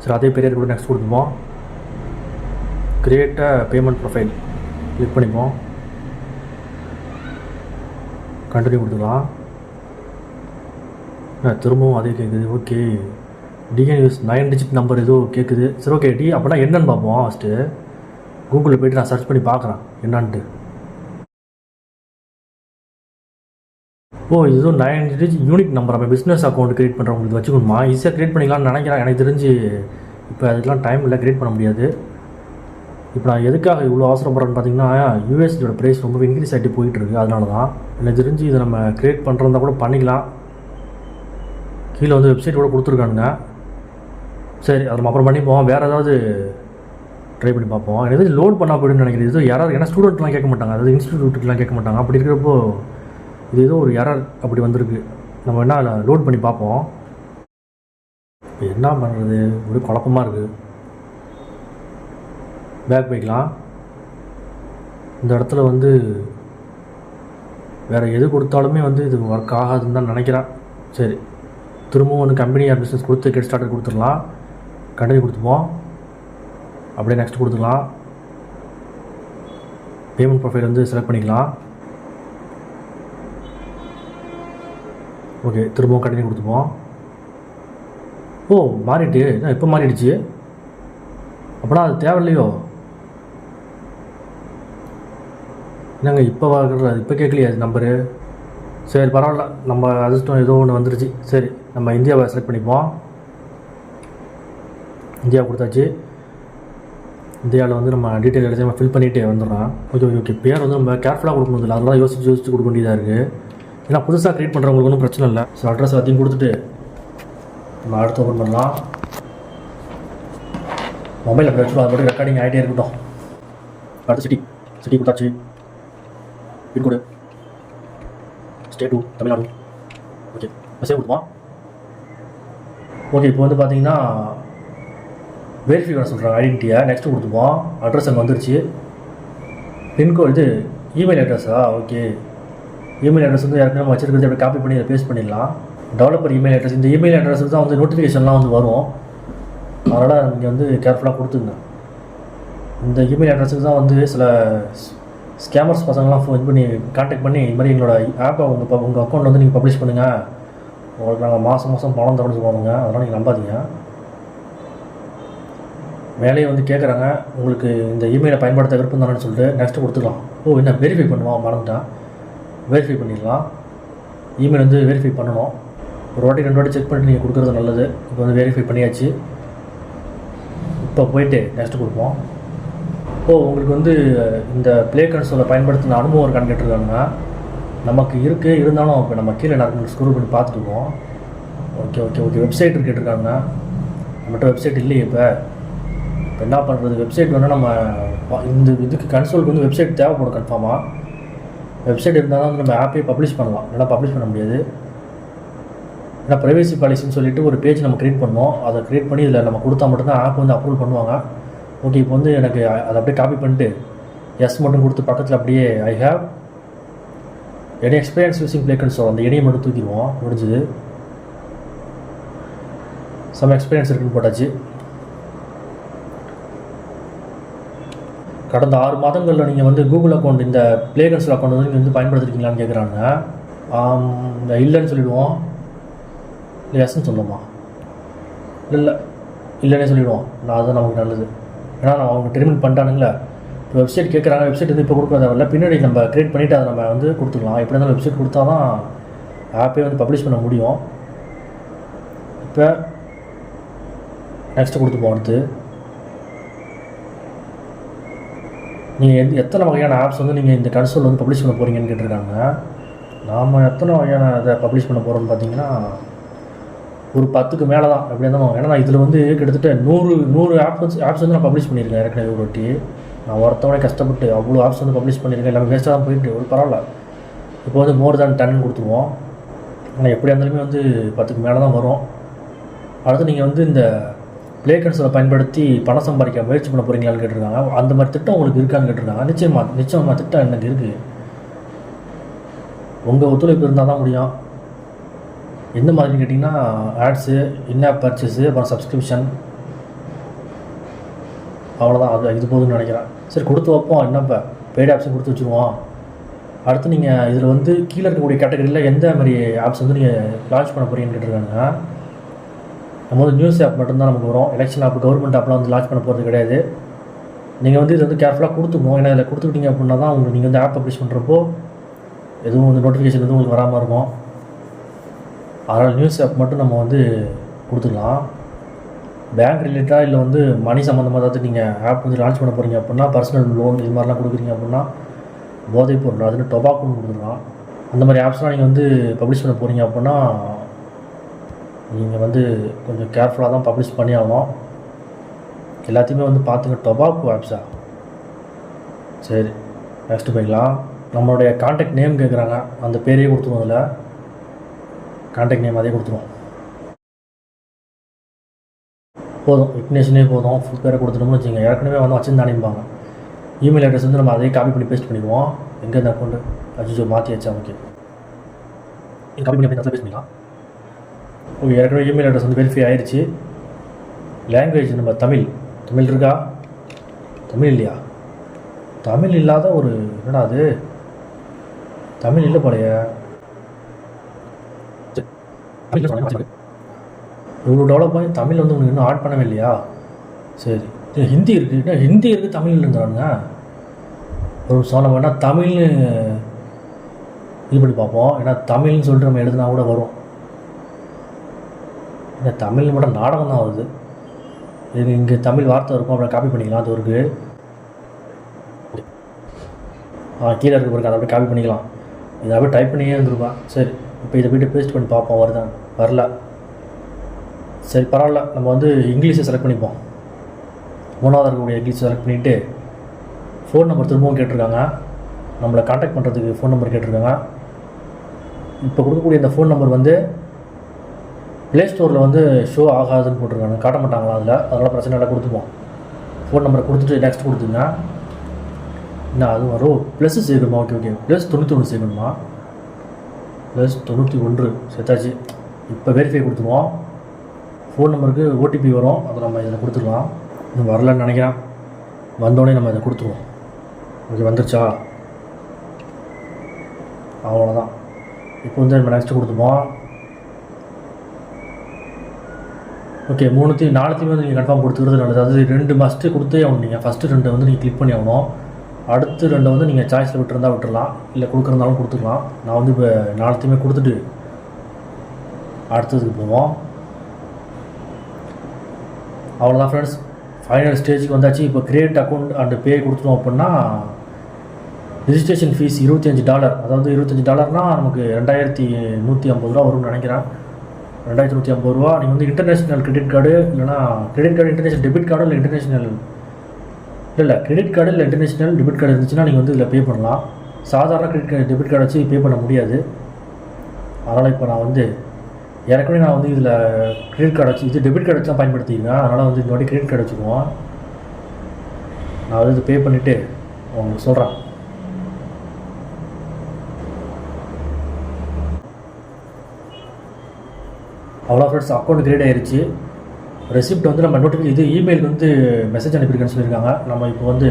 சரி அதே பெரிய கூட நெக்ஸ்ட் கொடுத்துப்போம் க்ரியேட்ட பேமெண்ட் ப்ரொஃபைல் கிளிக் பண்ணிப்போம். கண்டினியூ கொடுத்துக்கலாம். ஆ, திரும்பவும் அதே கேட்குது okay DUNS nine digit number ஏதோ கேட்குது சரி ஓகே டி அப்படின்னா என்னன்னு பார்ப்போம் ஃபஸ்ட்டு கூகுளில் போயிட்டு நான் சர்ச் பண்ணி பார்க்குறேன். என்னான்ட்டு. ஓ இது நைன் டிஜிட் யூனிக் நம்பர் நம்ம பிஸ்னஸ் அக்கௌண்ட் கிரியேட் பண்ணுறவங்களுக்கு வச்சுக்கணுமா? ஈஸியாக க்ரியேட் பண்ணிக்கலாம்னு நினைக்கிறேன். எனக்கு தெரிஞ்சு இப்போ அதுக்கெலாம் டைம் இல்லை க்ரியேட் பண்ண முடியாது. இப்போ நான் எதுக்காக இவ்வளோ அவசரப்படுறேன்னு பார்த்தீங்கன்னா யூஎஸ்டியோட ப்ரைஸ் ரொம்ப இன்க்ரீஸ் ஆகிட்டு போயிட்டு இருக்கு அதனால தான் எனக்கு தெரிஞ்சு இதை நம்ம கிரியேட் பண்ணுறதா கூட பண்ணிக்கலாம். கீழே வந்து வெப்சைட் கூட கொடுத்துருக்கானுங்க. சரி அதை நம்ம அப்புறம் பண்ணிப்போம். வேறு ஏதாவது ட்ரை பண்ணி பார்ப்போம். எனக்கு லோட் பண்ணால் போயிடுன்னு நினைக்கிறேன் ஏதோ யாராவது ஏன்னா ஸ்டூடெண்ட்லாம் கேட்க மாட்டாங்க. அதாவது இன்ஸ்டியூட்டுக்கெலாம் கேட்க மாட்டாங்க. அப்படி இருக்கிறப்போ இது ஏதோ ஒரு எரர் அப்படி வந்திருக்கு. நம்ம என்ன லோட் பண்ணி பார்ப்போம். இப்போ என்ன பண்ணுறது ஒரு குழப்பமாக இருக்குது பேக் போய்க்கலாம். இந்த இடத்துல வந்து வேறு எது கொடுத்தாலுமே வந்து இது ஒர்க் ஆகாதுன்னு தான் நினைக்கிறேன். சரி திரும்பவும் வந்து கம்பெனி ஆர் பிஸ்னஸ் கொடுத்து கெட் ஸ்டார்டர் கொடுத்துடலாம். கண்டினியூ கொடுத்துப்போம். அப்படியே நெக்ஸ்ட் கொடுத்துக்கலாம். பேமெண்ட் ப்ரொஃபைல் வந்து செலக்ட் பண்ணிக்கலாம். ஓகே திரும்பவும் கண்டினியூ கொடுத்துப்போம். ஓ மாறிட்டு. இப்போ மாறிடுச்சு? அப்படின்னா அது தேவையில்லையோ? என்னங்க இப்போ வாங்குறது? இப்போ கேட்கலையா அது நம்பரு சரி பரவாயில்ல. நம்ம அதிர்ஷ்டம் ஏதோ ஒன்று வந்துருச்சு. சரி நம்ம இந்தியாவை செலக்ட் பண்ணிப்போம். இந்தியா கொடுத்தாச்சு. இந்தியாவில் வந்து நம்ம டீட்டெயில் எல்லாத்தையும் ஃபில் பண்ணிகிட்டே வந்துடுறோம். ஓகே ஓகே ஓகே பேர் வந்து நம்ம கேர்ஃபுல்லாக கொடுக்கணும் இல்லை அதெல்லாம் யோசிச்சு யோசிச்சு கொடுக்க வேண்டியதாக இருக்குது ஏன்னா புதுசாக க்ரியேட் பண்ணுறவங்களுக்கு ஒன்றும் பிரச்சனை இல்லை. ஸோ அட்ரஸ் எல்லாத்தையும் கொடுத்துட்டு நம்ம அடுத்து ஓப்பன் பண்ணலாம். மொபைல் அப்படி வச்சுருவோம் அது மட்டும் ரெக்கார்டிங் ஆகிட்டே இருக்கட்டும். அடுத்த சிட்டி சிட்டி கொடுத்தாச்சு. Pin code state Tamil Nadu okay message கொடுப்போம். ஓகே இப்போ வந்து பார்த்தீங்கன்னா வெரிஃபை பண்ண சொல்கிறாங்க ஐடென்டிட்டியை நெக்ஸ்ட்டு கொடுத்துப்போம். அட்ரஸ் அங்கே வந்துருச்சு. பின்கோடு இது இமெயில் அட்ரஸா ஓகே இமெயில் அட்ரஸ் வந்து யாருக்குமே நம்ம வச்சிருக்கிறது அப்படியே காப்பி பண்ணி அதை பேஸ்ட் பண்ணிடலாம். டெவலப்பர் இமெயில் அட்ரஸ் இந்த இமெயில் அட்ரஸ் தான் வந்து நோட்டிஃபிகேஷன்லாம் வந்து வரும். அதனால் நீங்கள் வந்து கேர்ஃபுல்லாக கொடுத்துங்க இந்த இமெயில் அட்ரஸுக்கு தான் வந்து சில ஸ்கேமர்ஸ் பசங்களாம் ஃபோன் பண்ணி காண்டாக்ட் பண்ணி இது மாதிரி எங்களோட ஆப்பை உங்கள் உங்கள் அக்கௌண்ட் வந்து நீங்கள் பப்ளிஷ் பண்ணுங்கள் உங்களுக்கு நாங்கள் மாதம் மாதம் பணம் தரணும்னு சொல்லுவாங்க அதெல்லாம் நீங்கள் நம்பாதீங்க. வேலையை வந்து கேட்குறாங்க உங்களுக்கு இந்த இமெயிலை பயன்படுத்த விருப்பம் தானேன்னு சொல்லிட்டு நெக்ஸ்ட்டு கொடுத்துக்கலாம். ஓ என்ன வெரிஃபை பண்ணுவோம் மறந்துட்டேன் வெரிஃபை பண்ணிடலாம். இமெயில் வந்து வெரிஃபை பண்ணணும். ஒரு வாட்டி ரெண்டு வாட்டி செக் பண்ணிட்டு நீங்கள் கொடுக்குறது நல்லது. இப்போ வந்து வெரிஃபை பண்ணியாச்சு. இப்போ போயிட்டு நெக்ஸ்ட்டு கொடுப்போம். ஓ உங்களுக்கு வந்து இந்த ப்ளே கன்சோலை பயன்படுத்தின அனுபவம் இருக்கான்னு கேட்டிருக்காங்க நமக்கு இருக்குது இருந்தாலும் இப்போ நம்ம கீழே நான் ஸ்க்ரூ பண்ணி பார்த்துருக்கோம் ஓகே ஓகே ஓகே வெப்சைட் கேட்டிருக்காங்க நம்மகிட்ட வெப்சைட் இல்லையே இப்போ. இப்போ என்ன பண்ணுறது வெப்சைட் வேணால் நம்ம இந்த இதுக்கு கன்சோலுக்கு வந்து வெப்சைட் தேவைப்படும் கன்ஃபார்மாக வெப்சைட் இருந்தால் தான் நம்ம ஆப்பே பப்ளிஷ் பண்ணலாம். நல்லா பப்ளிஷ் பண்ண முடியாது. ஏன்னா ப்ரைவேசி பாலிசின்னு சொல்லிட்டு ஒரு பேஜ் நம்ம க்ரியேட் பண்ணோம். அதை க்ரியேட் பண்ணி இதில் நம்ம கொடுத்தா மட்டும்தான் ஆப் வந்து அப்ரூவல் பண்ணுவாங்க. ஓகே இப்போ வந்து எனக்கு அதை அப்படியே காப்பி பண்ணிட்டு எஸ் மட்டும் கொடுத்து பக்கத்தில் அப்படியே I have any experience using பிளேக்கன் so அந்த இணையை மட்டும் தூக்கிடுவோம். முடிஞ்சுது. சம் எக்ஸ்பீரியன்ஸ் இருக்குன்னு போட்டாச்சு. கடந்த ஆறு மாதங்களில் நீங்கள் வந்து கூகுள் அக்கௌண்ட் இந்த ப்ளே கன்சோல் அக்கௌண்ட் வந்து நீங்கள் வந்து பயன்படுத்திருக்கீங்களான்னு கேட்குறாங்க இந்த இல்லைன்னு சொல்லிவிடுவோம் இல்லை எஸ்ன்னு சொல்லுவோமா இல்லை இல்லைன்னே சொல்லிவிடுவோம் நான் அதுதான் நமக்கு நல்லது. ஏன்னா நான் அவங்க ட்ரீட்மெண்ட் பண்ணிட்டானுங்களே. இப்போ வெப்சைட் கேட்குறாங்க வெப்சைட் வந்து இப்போ கொடுக்க தேவையில்ல. பின்னாடி நம்ம க்ரியேட் பண்ணிவிட்டு அதை நம்ம வந்து கொடுத்துக்கலாம் எப்படி இருந்தாலும் வெப்சைட் கொடுத்தா தான் ஆப்பே வந்து பப்ளிஷ் பண்ண முடியும். இப்போ நெக்ஸ்ட்டு கொடுத்துப்போம் அடுத்து. நீங்கள் எந்த எத்தனை வகையான ஆப்ஸ் வந்து நீங்கள் இந்த கன்சோல் வந்து பப்ளிஷ் பண்ண போகிறீங்கன்னு கேட்டிருக்காங்க. நாம் எத்தனை வகையான இதை பப்ளிஷ் பண்ண போகிறோம்னு பார்த்தீங்கன்னா ஒரு பத்துக்கு மேலே தான் அப்படி இருந்தாலும் ஏன்னா இதில் வந்து கிட்டத்தட்ட நூறு நூறு ஆப்ஸ் ஆப்ஸ் வந்து நான் பப்ளிஷ் பண்ணியிருக்கேன் ஏற்கனவே ஒரு வாட்டி. நான் ஒருத்தவனே கஷ்டப்பட்டு அவ்வளோ ஆப்ஸ் வந்து பப்ளிஷ் பண்ணியிருக்கேன் எல்லாமே வேஸ்ட்டாக தான் போயிட்டு ஒரு பரவாயில்ல. இப்போ வந்து மோர் தேன் டென் கொடுத்துருவோம். ஆனால் எப்படியா இருந்தாலுமே வந்து பத்துக்கு மேலே தான் வரும். அடுத்து நீங்கள் வந்து இந்த ப்ளே கன்சோலை பயன்படுத்தி பணம் சம்பாதிக்க முயற்சி பண்ண போகிறீங்களான்னு கேட்டிருக்காங்க. அந்த மாதிரி திட்டம் உங்களுக்கு இருக்கான்னு கேட்டிருக்காங்க. நிச்சயமா நிச்சயமாக திட்டம் எனக்கு இருக்குது உங்கள் ஒத்துழைப்பு இருந்தால் தான் முடியும். எந்த மாதிரின்னு கேட்டிங்கன்னா ஆட்ஸு இன்ஆப் பர்ச்சேஸு அப்புறம் சப்ஸ்கிரிப்ஷன் அவ்வளோதான் அது இது போதுன்னு நினைக்கிறேன். சரி கொடுத்து வைப்போம். என்னப்போ பெய்டு ஆப்ஸும் கொடுத்து வச்சுருவோம். அடுத்து நீங்கள் இதில் வந்து கீழே இருக்கக்கூடிய கேட்டகரியில் எந்த மாதிரி ஆப்ஸ் வந்து நீங்கள் லான்ச் பண்ண போகிறீங்கன்னு கேட்டிருக்காங்க. நம்ம வந்து நியூஸ் ஆப் மட்டும்தான் நமக்கு வரும். எலெக்ஷன் ஆப் கவர்மெண்ட் ஆப்லாம் வந்து லான்ச் பண்ண போகிறது கிடையாது. நீங்கள் வந்து இது வந்து கேர்ஃபுல்லாக கொடுத்துக்கணும். ஏன்னா இதில் கொடுத்துக்கிட்டீங்க அப்படின்னா தான் உங்களுக்கு நீங்கள் வந்து ஆப் பப்ளிஷ் பண்ணுறப்போ எதுவும் வந்து நோட்டிஃபிகேஷன் எதுவும் உங்களுக்கு வராமல் இருக்கும். அதனால் நியூஸ் ஆப் மட்டும் நம்ம வந்து கொடுத்துக்கலாம் பேங்க் ரிலேட்டடாக இல்லை வந்து மணி சம்மந்தமாக ஏதாவது நீங்கள் ஆப் வந்து லான்ச் பண்ண போகிறீங்க அப்படின்னா பர்சனல் லோன் இது மாதிரிலாம் கொடுக்குறீங்க அப்படின்னா போதைப் பொருள் அதுன்னு டொபாக்கோன்னு கொடுத்துக்கலாம் அந்த மாதிரி ஆப்ஸ்லாம் நீங்கள் வந்து பப்ளிஷ் பண்ண போகிறீங்க அப்படின்னா நீங்கள் வந்து கொஞ்சம் கேர்ஃபுல்லாக தான் பப்ளிஷ் பண்ணி ஆகணும். எல்லாத்தையுமே வந்து பார்த்துங்க. டொபாக்கோ ஆப்ஸா சரி நெக்ஸ்ட்டு போய்க்கலாம் நம்மளுடைய காண்டாக்ட் நேம் கேட்குறாங்க அந்த பேரையே கொடுத்துருவோம் அதில். கான்டாக்ட் நேம் அதே கொடுத்துருவோம். போதும் விக்னேஷனே போதும் ஃபுல் பேரை கொடுத்துட்டோம்னு வச்சுங்க ஏற்கனவே வந்து வச்சுருந்தானேம்பாங்க. இமெயில் அட்ரஸ் வந்து நம்ம அதே காப்பி பண்ணி பேஸ்ட் பண்ணிடுவோம். எங்கே இந்த அக்கௌண்ட்டு அஜிஜோ மாற்றி வச்சா ஓகே காப்பி பண்ணி பேஸ்ட் பண்ணிக்கலாம். ஓகே ஏற்கனவே இமெயில் அட்ரஸ் வந்து வெரிஃபை ஆயிடுச்சு லாங்குவேஜ் நம்ம தமிழ். தமிழ் இருக்கா? தமிழ் இல்லையா? தமிழ் இல்லாத ஒரு என்னடா அது? தமிழ் இல்லை போலையே சரி. தமிழ்ல சொல்லுங்க, சரி. இவ்வளோ டெவலப் ஆகி தமிழ் வந்து உனக்கு இன்னும் ஆட் பண்ணவே இல்லையா? சரி. ஹிந்தி இருக்குது என்ன ஹிந்தி இருக்குது தமிழ் இருந்தானுங்க ஒரு சொல்ல வேணால் தமிழ்னு இது பண்ணி பார்ப்போம். ஏன்னா தமிழ்னு சொல்லிட்டு நம்ம எழுதுனா கூட வரும். ஏன்னா தமிழ் மட்டும் நாடகம் தான் வருது. இது இங்கே தமிழ் வார்த்தை இருக்கும் அப்புறம் காப்பி பண்ணிக்கலாம். அது இருக்கு ஆ கீழே இருக்க பிறகு அதை அப்படியே காப்பி பண்ணிக்கலாம். இதை அப்படியே டைப் பண்ணியே இருந்திருப்பான் சரி. இப்போ இதை போய்ட்டு பேஸ்ட் பண்ணி பார்ப்போம் வருதான் வரல. சரி பரவாயில்ல. நம்ம வந்து இங்கிலீஷை செலக்ட் பண்ணிப்போம். மூணாவது இருக்கக்கூடிய இங்கிலீஷ் செலக்ட் பண்ணிவிட்டு ஃபோன் நம்பர் திரும்பவும் கேட்டிருக்காங்க. நம்மளை காண்டாக்ட் பண்ணுறதுக்கு ஃபோன் நம்பர் கேட்டிருக்காங்க. இப்போ கொடுக்கக்கூடிய இந்த ஃபோன் நம்பர் வந்து ப்ளே ஸ்டோரில் வந்து ஷோ ஆகாதுன்னு போட்டிருக்காங்க. காட்ட மாட்டாங்களா அதில்? அதனால் பிரச்சனை இல்லை கொடுத்துப்போம். ஃபோன் நம்பரை கொடுத்துட்டு நெக்ஸ்ட் கொடுத்துங்க. என்ன அதுவும் வரும்? ப்ளஸ் சேர்க்கணுமா? ஓகே ஓகே ப்ளஸ் தொண்ணூற்றி ஒன்று சேர்க்கணுமா? ப்ளஸ் தொண்ணூற்றி ஒன்று சேர்த்தாச்சு இப்போ வெரிஃபை கொடுத்துருவோம். ஃபோன் நம்பருக்கு ஓடிபி வரும். அதை நம்ம இதில் கொடுத்துக்கலாம் இன்னும் வரலன்னு நினைக்கிறேன். வந்தோடனே நம்ம இதை கொடுத்துருவோம். ஓகே வந்துருச்சா? அவ்வளோதான் இப்போ வந்து நம்ம நெக்ஸ்ட்டு கொடுத்துப்போம் ஓகே மூணுத்தையும் நாலுத்தையுமே வந்து நீங்கள் கன்ஃபார்ம் கொடுத்துக்கிறது நல்லது. அதாவது ரெண்டு மஸ்ட்டு கொடுத்தே ஆகணும் நீங்கள் ஃபஸ்ட்டு ரெண்டு வந்து நீங்கள் கிளிக் பண்ணி ஆகணும். அடுத்து ரெண்டு வந்து நீங்கள் சாய்ஸில் விட்டுருந்தா விட்டுறலாம் இல்லை கொடுக்குறதாலும் கொடுத்துக்கலாம். நான் வந்து இப்போ நாலுத்தையுமே கொடுத்துட்டு அடுத்ததுக்கு போவோம். அவ்வளோதான் ஃப்ரெண்ட்ஸ் ஃபைனல் ஸ்டேஜுக்கு வந்தாச்சு. இப்போ கிரியேட் அக்கௌண்ட் அண்ட் பே கொடுத்துட்டோம் அப்படின்னா ரிஜிஸ்ட்ரேஷன் ஃபீஸ் இருபத்தஞ்சி டாலர் அதாவது இருபத்தஞ்சி டாலர்னால் நமக்கு ரெண்டாயிரத்தி நூற்றி ஐம்பது ரூபா வரும்னு நினைக்கிறேன். ரெண்டாயிரத்தி நூற்றி ஐம்பது ரூபா. நீங்கள் வந்து இன்டர்நேஷ்னல் கிரெடிட் கார்டு இல்லைனா credit card international debit card இல்லை இன்டர்நேஷ்னல் இல்லை இல்லை கிரெடிட் கார்டு இல்லை இன்டர்நேஷ்னல் டெபிட் கார்டு இருந்துச்சுன்னா நீங்கள் வந்து இதில் பே பண்ணலாம். சாதாரண கிரெடிட் கார்டு டெபிட் கார்டு வச்சு பே பண்ண முடியாது. அதனால் இப்போ நான் வந்து ஏற்கனவே நான் வந்து இதில் கிரெடிட் கார்டு வச்சு இது டெபிட் கார்டு வச்சு தான் பயன்படுத்திக்கிறேன் அதனால் வந்து இந்த வாட்டி கிரெடிட் கார்டு வச்சுக்குவோம். நான் வந்து இது பே பண்ணிவிட்டு உங்களுக்கு சொல்கிறேன் அவ்வளோ ஃப்ரெண்ட்ஸ் அக்கௌண்ட் கிரியேட் ஆயிடுச்சு ரெசிப்ட் வந்து நம்ம நோட்டிஃபிகேஷன் இது இமெயில் வந்து மெசேஜ் அனுப்பியிருக்கேன்னு சொல்லியிருக்காங்க. நம்ம இப்போ வந்து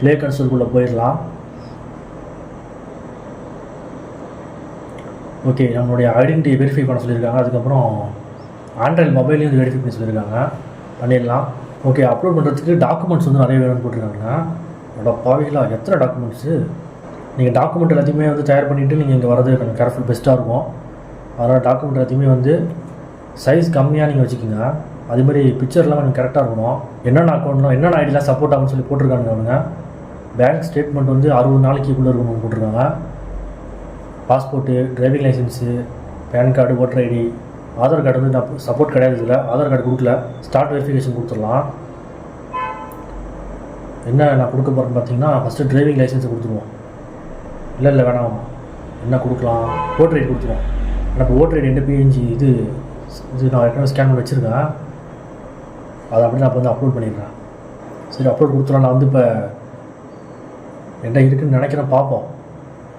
ப்ளே கன்சோல்குள்ளே போயிடலாம். ஓகே நம்மளுடைய ஐடென்டிட்டி வெரிஃபை பண்ண சொல்லியிருக்காங்க. அதுக்கப்புறம் ஆண்ட்ராய்டு மொபைலையும் வந்து வெரிஃபை பண்ண சொல்லியிருக்காங்க. பண்ணிடலாம். ஓகே அப்லோட் பண்ணுறதுக்கு டாக்குமெண்ட்ஸ் வந்து நிறைய வேணும்னு போட்டிருக்காங்க. அதோட பாவிகளா எத்தனை டாக்குமெண்ட்ஸு நீங்கள் டாக்குமெண்ட் எல்லாத்தையுமே வந்து தயார் பண்ணிவிட்டு நீங்கள் இங்கே வரது கொஞ்சம் கேர்ஃபுல் பெஸ்ட்டாக இருக்கும். அதனால் டாக்குமெண்ட் எல்லாத்தையுமே வந்து சைஸ் கம்மியாக நீங்கள் வச்சுக்கோங்க. அதே மாதிரி பிக்சர்லாம் கொஞ்சம் கரெக்டாக இருக்கணும். என்னென்ன அக்கௌண்ட்லாம் என்னென்ன ஐடிலாம் சப்போர்ட் ஆகும்னு சொல்லி போட்டிருக்காங்க அவங்க பேங்க் ஸ்டேட்மெண்ட் வந்து அறுபது நாளைக்குள்ளே இருக்கணும்னு போட்டிருக்காங்க. Passport driving licence PAN card voter ID Aadhaar card வந்து நான் சப்போர்ட் கிடையாது இதில். ஆதார் கார்டு கொடுக்கல. ஸ்டார்ட் வெரிஃபிகேஷன் கொடுத்துடலாம். என்ன நான் கொடுக்க போகிறேன்னு பார்த்தீங்கன்னா ஃபஸ்ட்டு டிரைவிங் லைசன்ஸை கொடுத்துருவோம். இல்லை இல்லை வேணாம். என்ன கொடுக்கலாம்? ஓட்டர் ஐடி கொடுத்துருவோம். எனக்கு ஓட்டர் ஐடி என்ன பிஎன்ஜி இது இது நான் ஏற்கனவே ஸ்கேன் பண்ணி வச்சுருக்கேன். அதை அப்படியே நான் இப்போ வந்து அப்லோட் பண்ணிடுறேன். சரி அப்லோட் கொடுத்துருவோம் நான் வந்து இப்போ என்ன இருக்குன்னு நினைக்கிறேன் பார்ப்போம்.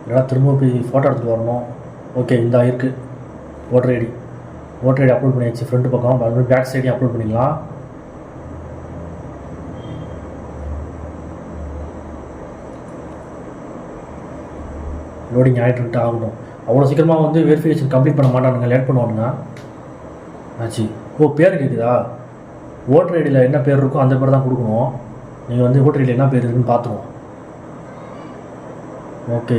இல்லைனா திரும்ப போய் ஃபோட்டோ எடுத்துகிட்டு வரணும். ஓகே இந்த இருக்குது voter ID voter ID upload பண்ணியாச்சு. ஃப்ரண்ட் பக்கம். மறுபடியும் பேக் சைடையும் அப்லோட் பண்ணிக்கலாம் லோடிங் ஆகிட்டு ஆகணும். அவ்வளோ சீக்கிரமாக வந்து வெரிஃபிகேஷன் கம்ப்ளீட் பண்ண மாட்டானுங்க. லேட் பண்ணுவானுங்க. ஆச்சு. ஓ பேர் கேட்குதா ஓட்டர் ஐடியில் என்ன பேர் இருக்கோ அந்த பேர் தான் கொடுக்கணும். நீங்கள் வந்து ஓட்டர் ஐடியில் என்ன பேர் இருக்குன்னு பார்த்துருவோம். ஓகே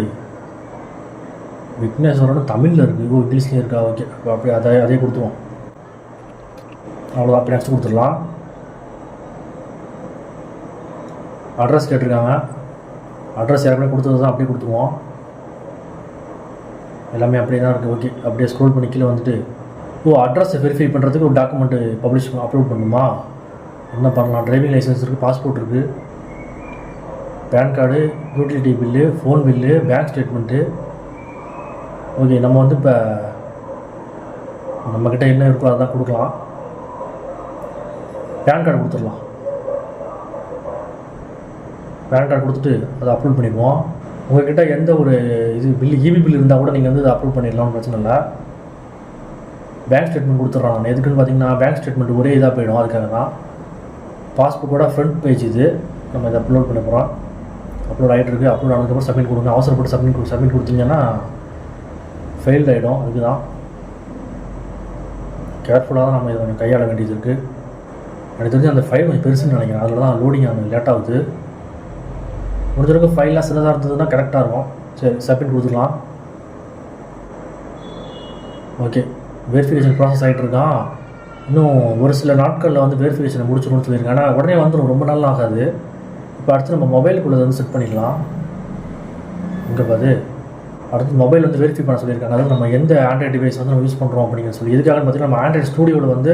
விக்னேஸ்வரன் தமிழில் இருக்குது ஓ இங்கிலீஷ்லேயும் இருக்கா? ஓகே. அப்போ அப்படியே அதே அதே கொடுத்துருவோம். அவ்வளோதான் அப்படி நெக்ஸ்ட் கொடுத்துடலாம். அட்ரஸ் கேட்டிருக்காங்க. அட்ரஸ் ஏற்கனவே கொடுத்தது தான் அப்படியே கொடுத்துருவோம். எல்லாமே அப்படியே தான் இருக்குது ஓகே அப்படியே ஸ்க்ரோல் பண்ணி கீழே வந்துட்டு ஓ அட்ரஸை வெரிஃபை பண்ணுறதுக்கு ஒரு டாக்குமெண்ட்டு பப்ளிஷ் அப்லோட் பண்ணுமா? என்ன பண்ணலாம்? டிரைவிங் லைசன்ஸ் இருக்குது பாஸ்போர்ட் இருக்குது PAN card utility bill phone bill bank statement okay நம்ம வந்து இப்போ நம்மக்கிட்ட என்ன இருக்கோ அதான் கொடுக்கலாம். பேன் கார்டு கொடுத்துடலாம். பேன் கார்டு கொடுத்துட்டு அதை அப்லோட் பண்ணிக்குவோம் உங்கள்கிட்ட எந்த ஒரு இது பில் இபி பில் இருந்தால் கூட நீங்கள் வந்து அதை அப்லோட் பண்ணிடலாம் பிரச்சனை இல்லை. பேங்க் ஸ்டேட்மெண்ட் கொடுத்துட்றான். நான் எதுக்குன்னு பார்த்தீங்கன்னா பேங்க் ஸ்டேட்மெண்ட் ஒரே இதாக போயிடும். அதுக்காக தான் பாஸ்புக்கோட ஃப்ரண்ட் பேஜ் இது. நம்ம இதை அப்லோட் பண்ண போகிறோம் அப்லோட் ஆகிட்டு இருக்குது அப்லோட் ஆனதுக்கப்புறம் சப்மிட் கொடுங்க. அவசரப்பட்டு சப்மிட் கொடு சப்மிட் கொடுத்தீங்கன்னா ஃபெயில்ட் ஆகிடும் அதுக்கு தான் கேர்ஃபுல்லாக தான் நம்ம இதை கொஞ்சம் கையாள வேண்டியது இருக்குது எனக்கு தெரிஞ்சு அந்த ஃபைல் கொஞ்சம் பெருசுன்னு நினைக்கிறேன். அதில் தான் லோடிங் ஆகும் லேட் ஆகுது. முடிஞ்சளவுக்கு ஃபைல்லாம் சின்னதாக இருந்ததுன்னா கரெக்டாக இருக்கும். சரி சப்மிட் கொடுத்துடலாம். ஓகே வெரிஃபிகேஷன் ப்ராசஸ் ஆகிட்டு இருக்கான் இன்னும் ஒரு சில நாட்களில் வந்து வெரிஃபிகேஷனை முடிச்சிடும்னு சொல்லியிருக்காங்க. ஆனால் உடனே வந்துடும் ரொம்ப நாள் ஆகாது. இப்போ அடுத்து நம்ம மொபைலுக்குள்ளே வந்து செட் பண்ணிக்கலாம் இங்கே பாது அடுத்து மொபைல் வந்து வெரிஃபை பண்ண சொல்லியிருக்காங்க. அதாவது நம்ம எந்த ஆண்ட்ராய்டு டிவைஸ் வந்து நம்ம யூஸ் பண்ணுறோம் அப்படிங்கிற சொல்லி. இதுக்காக பார்த்தீங்கன்னா நம்ம ஆண்ட்ராய்டு ஸ்டூடியோவில் வந்து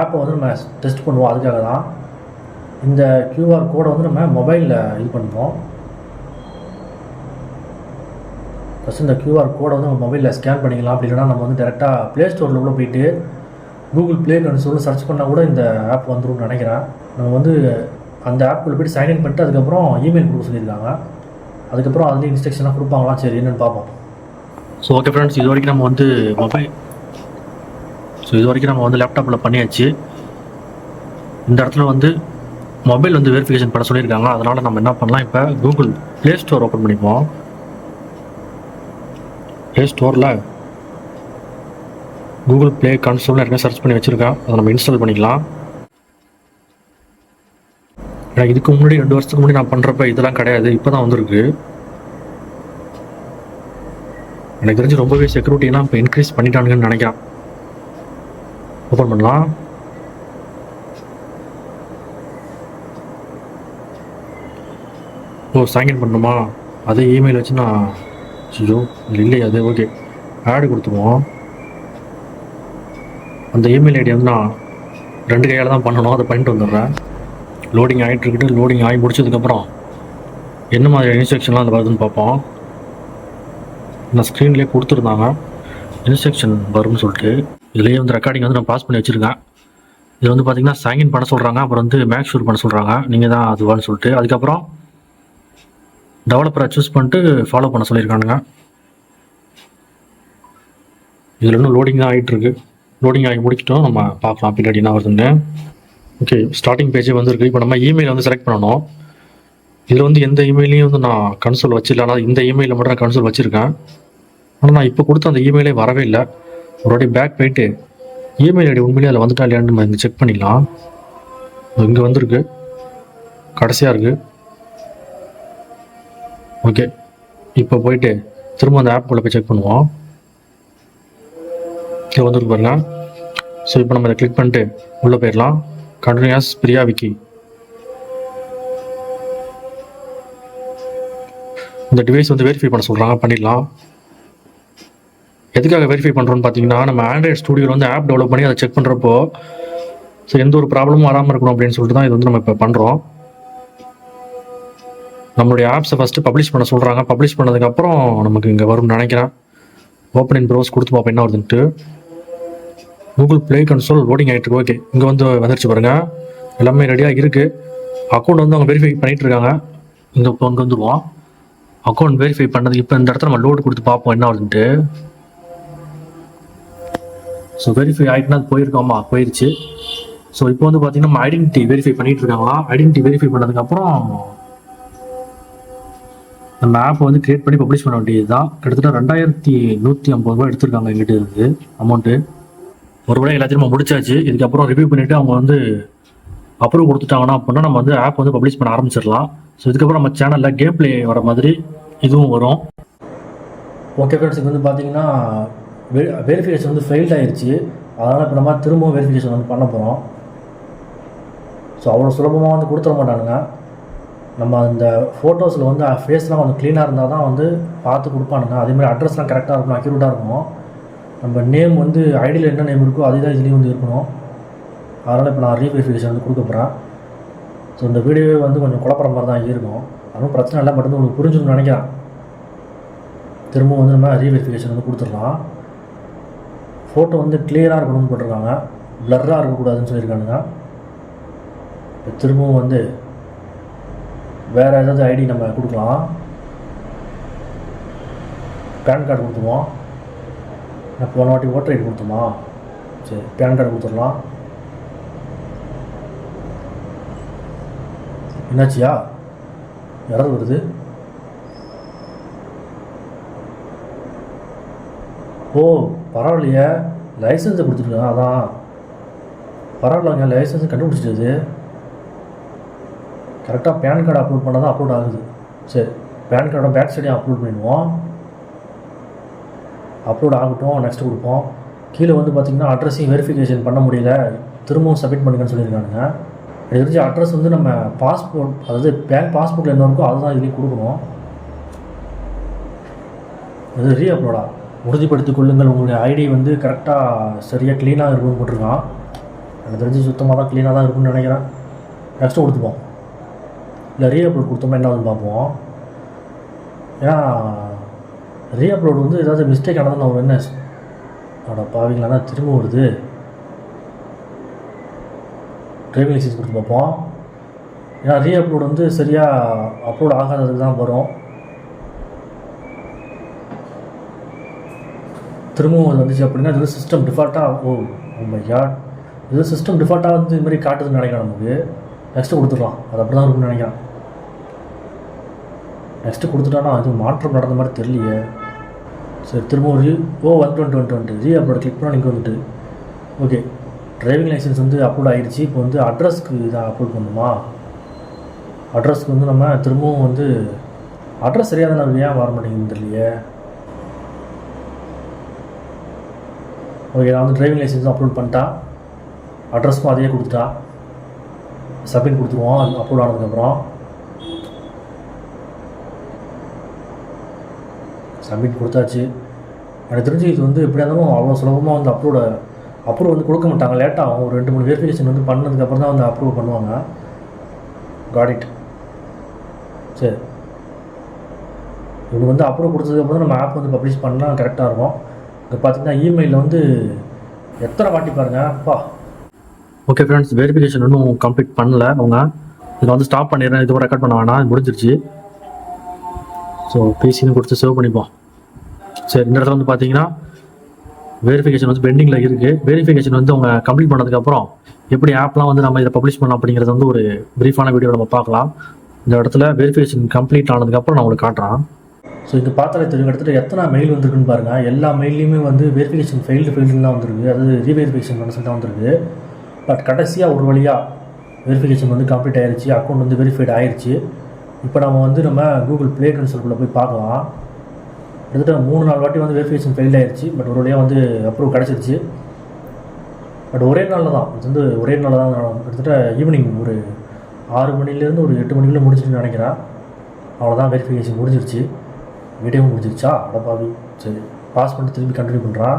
ஆப்பை வந்து நம்ம டெஸ்ட் பண்ணுவோம். அதுக்காக தான். இந்த க்யூஆர் கோடை வந்து நம்ம மொபைலில் இது பண்ணுவோம். ஃபஸ்ட் இந்த க்யூஆர் கோடை வந்து உங்கள் மொபைலில் ஸ்கேன் பண்ணிக்கலாம். அப்படி இல்லைனா நம்ம வந்து டேரெக்டாக ப்ளே ஸ்டோரில் கூட போயிட்டு கூகுள் ப்ளே சொல்லி சர்ச் பண்ணால் கூட இந்த ஆப் வந்துடும் நினைக்கிறேன். நம்ம வந்து அந்த ஆப்புக்குள்ளே போய்ட்டு சைன்இன் பண்ணிட்டு அதுக்கப்புறம் இமெயில் கொடுக்க சொல்லியிருக்காங்க. அதுக்கப்புறம் அதுலேயும் இன்ஸ்ட்ரக்ஷன்லாம் கொடுப்பாங்களா? சரி என்னென்னு பார்ப்போம். ஸோ ஓகே ஃப்ரெண்ட்ஸ் இது வரைக்கும் நம்ம வந்து மொபைல் ஸோ இது வரைக்கும் நம்ம வந்து லேப்டாப்பில் பண்ணியாச்சு. இந்த இடத்துல வந்து மொபைல் வந்து வெரிஃபிகேஷன் பண்ண சொல்லியிருக்காங்க. அதனால் நம்ம என்ன பண்ணலாம்? இப்போ கூகுள் ப்ளே ஸ்டோர் ஓப்பன் பண்ணிப்போம். ப்ளே ஸ்டோரில் கூகுள் ப்ளே கன்சோல்னு ஏற்கனவே சர்ச் பண்ணி வச்சுருக்கேன். அதை நம்ம இன்ஸ்டால் பண்ணிக்கலாம். ஏன்னா இதுக்கு முன்னாடி ரெண்டு வருஷத்துக்கு முன்னாடி நான் பண்ணுறப்ப இதெல்லாம் கிடையாது. இப்போ தான் வந்திருக்கு. எனக்கு தெரிஞ்சு ரொம்பவே செக்யூரிட்டிலாம் இப்போ இன்க்ரீஸ் பண்ணிட்டானுங்கன்னு நினைக்கிறேன். ஓப்பன் பண்ணலாம். ஓ சைன்இன் பண்ணணுமா? அதே இமெயில் வச்சு நான் ஐயோ இல்லை அது ஓகே. ஆடு கொடுத்துருவோம். அந்த இமெயில் ஐடி வந்து நான் ரெண்டு கையால் தான் பண்ணணும். அதை பண்ணிட்டு வந்துடுறேன். லோடிங் ஆகிட்டு இருக்குது. லோடிங் ஆகி முடிச்சதுக்கப்புறம் என்ன மாதிரி இன்ஸ்ட்ரக்ஷன்லாம் அந்த வருதுன்னு பார்ப்போம். நான் ஸ்க்ரீன்லேயே கொடுத்துருந்தாங்க. இன்ஸ்ட்ரக்ஷன் வரும்னு சொல்லிட்டு இதுலேயே வந்து ரெக்கார்டிங் வந்து நான் பாஸ் பண்ணி வச்சுருக்கேன். இது வந்து பார்த்தீங்கன்னா சைன்இன் பண்ண சொல்கிறாங்க அப்புறம் வந்து மேக்ஷூர் பண்ண சொல்கிறாங்க நீங்கள் தான் அதுவான்னு சொல்லிட்டு. அதுக்கப்புறம் டெவலப்பரை சூஸ் பண்ணிட்டு ஃபாலோ பண்ண சொல்லியிருக்கானுங்க. இதில் இன்னும் லோடிங் தான் ஆகிட்டு இருக்கு லோடிங் ஆகி முடிக்கிட்டோம். நம்ம பார்க்கலாம் பின்னாடி என்ன வருதுன்னு. ஓகே ஸ்டார்டிங் பேஜே வந்திருக்கு. இப்போ நம்ம இமெயில் வந்து செலக்ட் பண்ணணும். இதில் வந்து எந்த இமெயிலையும் வந்து நான் கன்சோல் வச்சிடல. ஆனால் இந்த இமெயிலில் மட்டும் நான் கன்சோல் வச்சுருக்கேன். ஆனால் நான் இப்போ கொடுத்த அந்த இமெயிலே வரவே இல்லை. ஒரு வாட்டி பேக் போயிட்டு இமெயில் ஐடி உண்மையிலே அதில் வந்துட்டா இல்லையான்னு நம்ம இங்கே செக் பண்ணிக்கலாம் இங்கே வந்திருக்கு. கடைசியாக இருக்குது ஓகே இப்போ போயிட்டு திரும்ப அந்த ஆப்புக்குள்ளே போய் செக் பண்ணுவோம். இது வந்துருக்கு பாருங்க. ஸோ இப்போ நம்ம இதை கிளிக் பண்ணிட்டு உள்ளே போயிடலாம். Continue as Priya Vicky. இந்த டிவைஸ் வந்து வெரிஃபை பண்ண சொல்கிறாங்க பண்ணிடலாம். எதுக்காக வெரிஃபை பண்ணுறோன்னு பார்த்தீங்கன்னா நம்ம ஆண்ட்ராய்ட் ஸ்டூடியோவில் வந்து ஆப் டெவலப் பண்ணி அதை செக் பண்ணுறப்போ ஸோ எந்த ஒரு ப்ராப்ளமும் வராமல் இருக்கணும் அப்படின்னு சொல்லிட்டு தான் இது வந்து நம்ம இப்போ பண்ணுறோம் நம்மளுடைய ஆப்ஸை ஃபஸ்ட்டு பப்ளிஷ் பண்ண சொல்கிறாங்க பப்ளிஷ் பண்ணதுக்கப்புறம் நமக்கு இங்கே வரும்னு நினைக்கிறேன். ஓப்பன் இன் ப்ரௌஸ் கொடுத்து பார்ப்போம் என்ன வருதுன்ட்டு. கூகுள் ப்ளே கன்சோல் லோடிங் ஆகிட்டு இருக்கு. ஓகே இங்கே வந்து வந்துருச்சு பாருங்கள் எல்லாமே ரெடியாக இருக்குது அக்கௌண்ட் வந்து அவங்க வெரிஃபை பண்ணிகிட்டு இருக்காங்க. இங்கே இப்போ இங்கே வந்துடுவோம் அக்கௌண்ட் வெரிஃபை பண்ணது இப்போ இந்த இடத்துல நம்ம லோடு கொடுத்து பார்ப்போம் என்ன வருதுன்ட்டு. ஸோ வெரிஃபை ஆகிட்டுனா அது போயிருக்கோமா? போயிருச்சு. ஸோ இப்போ வந்து பார்த்தீங்கன்னா நம்ம ஐடென்டிட்டி வெரிஃபை பண்ணிட்டு இருக்காங்களா? ஐடென்டிட்டி வெரிஃபை பண்ணதுக்கப்புறம் நம்ம ஆப் வந்து கிரியேட் பண்ணி பப்ளிஷ் பண்ண வேண்டியது தான் கிட்டத்தட்ட ரெண்டாயிரத்தி நூற்றி ஐம்பது ரூபாய் எடுத்திருக்காங்க எங்கிட்ட இருந்து அமௌண்ட்டு ஒரு வேளை எல்லாத்தையும் நம்ம முடிச்சாச்சு. இதுக்கப்புறம் ரிவ்யூ பண்ணிவிட்டு அவங்க வந்து அப்ரூவ் கொடுத்துட்டாங்கன்னா அப்படின்னா நம்ம வந்து ஆப் வந்து பப்ளிஷ் பண்ண ஆரம்பிச்சிடலாம். ஸோ இதுக்கப்புறம் நம்ம சேனலில் கேம் பிளே வர மாதிரி இதுவும் வரும். ஓகே ஃப்ரெண்ட்ஸ் இது வந்து பார்த்தீங்கன்னா வெரிஃபிகேஷன் வந்து ஃபெயில்ட் ஆயிடுச்சு அதனால் இப்போ நம்ம திரும்பவும் வெரிஃபிகேஷன் வந்து பண்ண போகிறோம் ஸோ அவ்வளோ சுலபமாக வந்து கொடுத்துட மாட்டானுங்க. நம்ம அந்த ஃபோட்டோஸில் வந்து ஃபேஸ்லாம் கொஞ்சம் க்ளீனாக இருந்தால் தான் வந்து பார்த்து கொடுப்பானுங்க. அதேமாதிரி அட்ரஸ்லாம் கரெக்டாக இருக்கணும் அக்யூரேட்டாக இருக்கணும். நம்ம நேம் வந்து ஐடியில் என்ன நேம் இருக்கோ அதே தான் இதுலேயும் வந்து இருக்கணும். அதனால் இப்போ நான் ரீவெரிஃபிகேஷன் வந்து கொடுக்க போகிறேன் ஸோ இந்த வீடியோவே வந்து கொஞ்சம் குழப்பற மாதிரி தான் இருக்கும். அதுவும் பிரச்சனை இல்லை பட் வந்து உங்களுக்கு புரிஞ்சுன்னு நினைக்கிறேன். திரும்ப வந்து நம்ம ரீவெரிஃபிகேஷன் வந்து கொடுத்துடலாம். ஃபோட்டோ வந்து கிளியராக இருக்கணும்னு போட்டிருக்காங்க. ப்ளர்ராக இருக்கக்கூடாதுன்னு சொல்லியிருக்கானுங்க. திரும்பவும் வந்து வேறு ஏதாவது ஐடி நம்ம கொடுக்கலாம். பேன் கார்டு கொடுத்துருவோம். நான் போன வாட்டி ஓட்டர் ஐடி கொடுத்தோமா? சரி பேன் கார்டு கொடுத்துடலாம். என்னாச்சியா? யாராவது வருது? ஓ பரவாயில்லையே. லைசன்ஸை கொடுத்துருக்காங்க அதான். பரவாயில்லங்க லைசன்ஸ் கண்டுபிடிச்சிட்டது. கரெக்டாக பேன் கார்டு அப்லோட் பண்ணால் தான் அப்லோட் ஆகுது. சரி பேன் கார்டோட பேக் சைடையும் அப்லோட் பண்ணிடுவோம். அப்லோட் ஆகட்டும் நெக்ஸ்ட் கொடுப்போம். கீழே வந்து பார்த்தீங்கன்னா அட்ரஸையும் வெரிஃபிகேஷன் பண்ண முடியல. திரும்பவும் சப்மிட் பண்ணுங்கன்னு சொல்லியிருக்காங்க எனக்கு தெரிஞ்ச அட்ரஸ் வந்து நம்ம பாஸ்போர்ட் அதாவது பேங்க் பாஸ்போர்ட்டில் என்ன இருக்கோ அதுதான் இதுலேயும் கொடுக்கணும். இது ரீ அப்லோடா உறுதிப்படுத்திக் கொள்ளுங்கள். உங்களுடைய ஐடி வந்து கரெக்டாக சரியாக க்ளீனாக இருக்கும்னு போட்டிருக்கான். எனக்கு தெரிஞ்சு சுத்தமாக தான் க்ளீனாக தான் இருக்கும்னு நினைக்கிறேன். நெக்ஸ்ட்டு கொடுத்துப்போம். இல்லை ரீஅப்லோட் கொடுத்தோம்னா கொடுத்தோமா என்ன ஆகுதுன்னு பார்ப்போம். ஏன்னா ரீஅப்லோடு வந்து ஏதாவது மிஸ்டேக் ஆனால் ஒரு என்ன அவட பாவிங்களானா திரும்ப வருது. டிரைவிங் லைசன்ஸ் கொடுத்து பார்ப்போம். ஏன்னா ரீ அப்லோட் வந்து சரியாக அப்லோட் ஆகாததுக்கு தான் வரும். திரும்பவும் அது வந்துச்சு அப்படின்னா இது சிஸ்டம் டிஃபால்ட்டாக ஓ oh உண்மை யார் இது சிஸ்டம் டிஃபால்ட்டாக வந்து இது மாதிரி காட்டுதுன்னு நினைக்கிறேன் நமக்கு. நெக்ஸ்ட்டு கொடுத்துடலாம். அது அப்படி தான் இருக்கும்னு நினைக்கிறேன். நெக்ஸ்ட்டு கொடுத்துட்டானா? அது மாற்றம் நடந்த மாதிரி தெரியலையே. சரி திரும்பவும் ரீ ஓ one twenty one twenty reupload click பண்ணால் இங்கே வந்துட்டு. ஓகே டிரைவிங் லைசன்ஸ் வந்து அப்லோட் ஆகிடுச்சு இப்போ வந்து அட்ரஸ்க்கு இதை அப்லோட் பண்ணணுமா அட்ரஸ்க்கு வந்து நம்ம திரும்பவும் வந்து அட்ரஸ் சரியாக தான் ஏன் வர மாட்டேங்குது தெரியலையே. ஓகே நான் வந்து டிரைவிங் லைசன்ஸ் அப்லோட் பண்ணிட்டா. அட்ரஸ்க்கும் அதையே கொடுத்துட்டா. சப்மிட் கொடுத்துருவோம். அப்லோட் ஆனதுக்கப்புறம். சப்மிட் கொடுத்தாச்சு. எனக்கு தெரிஞ்சு இது வந்து எப்படியா இருந்தாலும் அவ்வளோ சுலபமாக வந்து அப்ரூவ் அப்ரூவ் வந்து கொடுக்க மாட்டாங்க. லேட்டாகும் ஒரு ரெண்டு மூணு வெரிஃபிகேஷன் வந்து பண்ணதுக்கப்புறம் தான் வந்து அப்ரூவ் பண்ணுவாங்க. காடிட் சரி. இவங்க வந்து அப்ரூவ் கொடுத்ததுக்கப்புறம் நம்ம ஆப் வந்து பப்ளிஷ் பண்ணால் கரெக்டாக இருக்கும். இங்கே பார்த்தீங்கன்னா இமெயிலில் வந்து எத்தனை வாட்டி பாருங்கள் அப்பா. ஓகே ஃப்ரெண்ட்ஸ் வெரிஃபிகேஷன் இன்னும் கம்ப்ளீட் பண்ணல. அவங்க இதை வந்து ஸ்டாப் பண்ணிடுறேன். இதுவும் ரெக்கார்ட் பண்ண வேணாம். முடிஞ்சிருச்சு. ஸோ பேசின்னு கொடுத்து சேவ் பண்ணிப்போம். சரி இந்த இடத்துல வந்து பார்த்தீங்கன்னா வெரிஃபிகேஷன் வந்து பெண்டிங்கில் இருக்குது வெரிஃபிகேஷன் வந்து அவங்க கம்ப்ளீட் பண்ணதுக்கப்புறம் எப்படி ஆப்லாம் வந்து நம்ம இதை பப்ளிஷ் பண்ணலாம் அப்படிங்கிறது வந்து ஒரு ப்ரீஃபான வீடியோ நம்ம பார்க்கலாம். இந்த இடத்துல வெரிஃபிகேஷன் கம்ப்ளீட் ஆனதுக்கப்புறம் நான் உங்களுக்கு காட்டுறேன். ஸோ இங்கே பார்த்தாலே தெரியும். கிட்டத்தட்ட எத்தனை மெயில் வந்திருக்குன்னு பாருங்கள் எல்லா மெயிலையுமே வந்து வெரிஃபிகேஷன் ஃபெயில்டு ஃபெயில்டுலாம் தான் வந்திருக்கு. அதாவது ரீவெரிஃபிகேஷன் பண்ண சொல்லி தான் வந்திருக்கு. பட் கடைசியாக ஒரு வழியாக வெரிஃபிகேஷன் வந்து கம்ப்ளீட் ஆயிடுச்சு அக்கௌண்ட் வந்து வெரிஃபைட் ஆயிடுச்சு இப்போ நம்ம வந்து நம்ம கூகுள் ப்ளே கன்சல்குள்ளே போய் பார்க்கலாம். கிட்டத்தட்ட மூணு நாலு வாட்டி வந்து வெரிஃபிகேஷன் ஃபெயில் ஆயிடுச்சு பட் ஒரு வழியாக வந்து அப்ரூவ் கிடச்சிருச்சு. பட் ஒரே நாளில் தான். இது வந்து ஒரே நாளில் தான். நான் கிட்டத்தட்ட ஈவினிங் ஒரு ஆறு மணிலேருந்து ஒரு எட்டு மணிக்குள்ளே முடிச்சுட்டு நினைக்கிறேன். அவ்வளோதான் வெரிஃபிகேஷன் முடிஞ்சிருச்சு. வீடியோவும் முடிஞ்சிருச்சா? அடப்பாவி. சரி பாஸ் பண்ணிட்டு திரும்பி கண்டினியூ பண்ணுறான்